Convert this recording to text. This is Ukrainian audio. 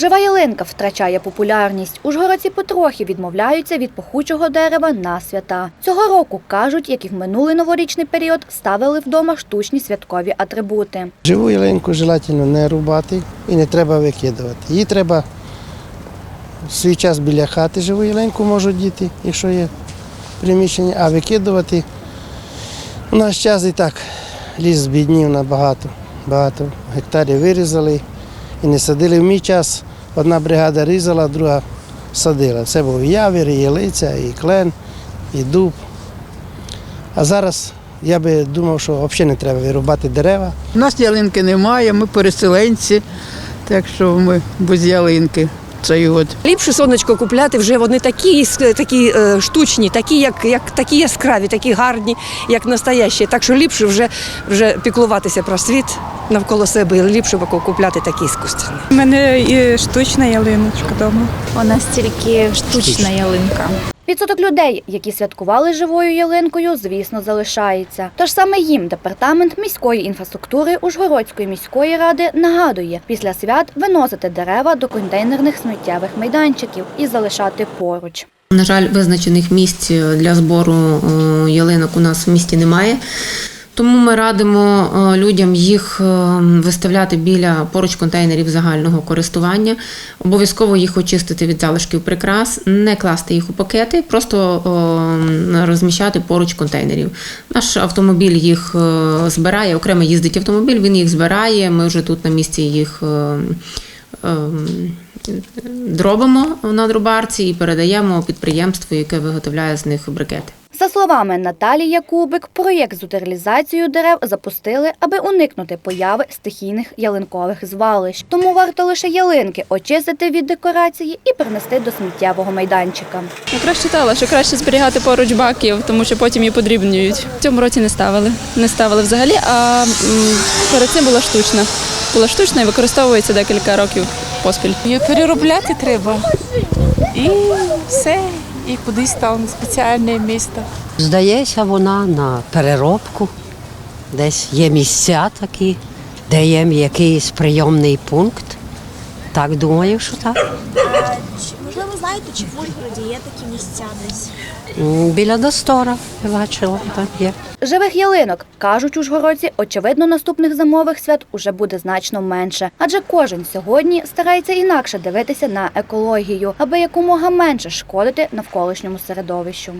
Жива ялинка втрачає популярність. Ужгородці потрохи відмовляються від пахучого дерева на свята. Цього року кажуть, як і в минулий новорічний період, ставили вдома штучні святкові атрибути. Живу ялинку желательно не рубати і не треба викидувати. Її треба в свій час біля хати живу ялинку можуть діти, якщо є приміщення, а викидувати. У наш час і так ліс збіднів набагато. Багато гектарів вирізали і не садили. В мій час одна бригада різала, друга садила. Це був і явір, і ялиця, і клен, і дуб. А зараз я би думав, що взагалі не треба вирубати дерева. У нас ялинки немає, ми переселенці, так що ми без ялинки цей год. Ліпше сонечко купляти вже вони такі, такі е, штучні, такі, як, як такі яскраві, такі гарні, як настоящі. Так що ліпше вже, вже піклуватися про світ навколо себе і ліпше купляти такі іскусственні. У мене і штучна ялиночка вдома. У нас тільки штучна ялинка. Відсоток людей, які святкували живою ялинкою, звісно, залишається. Тож саме їм департамент міської інфраструктури Ужгородської міської ради нагадує після свят виносити дерева до контейнерних сміттєвих майданчиків і залишати поруч. На жаль, визначених місць для збору е, ялинок у нас в місті немає. Тому ми радимо е, людям їх е, виставляти біля поруч контейнерів загального користування. Обов'язково їх очистити від залишків прикрас, не класти їх у пакети, просто е, розміщати поруч контейнерів. Наш автомобіль їх збирає, окремо їздить автомобіль, він їх збирає. Ми вже тут на місці їх. Дробимо на дробарці і передаємо підприємству, яке виготовляє з них брикети. За словами Наталії Якубик, проєкт з утилізацією дерев запустили, аби уникнути появи стихійних ялинкових звалищ. Тому варто лише ялинки очистити від декорації і принести до сміттєвого майданчика. Якраз читала, що краще зберігати поруч баків, тому що потім її подрібнюють. В цьому році не ставили. Не ставили взагалі, а перед цим була штучна. Була штучна і використовується декілька років поспіль. Її переробляти треба. І все, і кудись там спеціальне місто. Здається, вона на переробку. Десь є місця такі, де є якийсь прийомний пункт. Так думаю, що так. Можливо, знаєте, чи в Ужгороді є такі місця десь? Біля Достора я бачила, так є. Живих ялинок, кажуть ужгородці, очевидно, наступних зимових свят уже буде значно менше. Адже кожен сьогодні старається інакше дивитися на екологію, аби якомога менше шкодити навколишньому середовищу.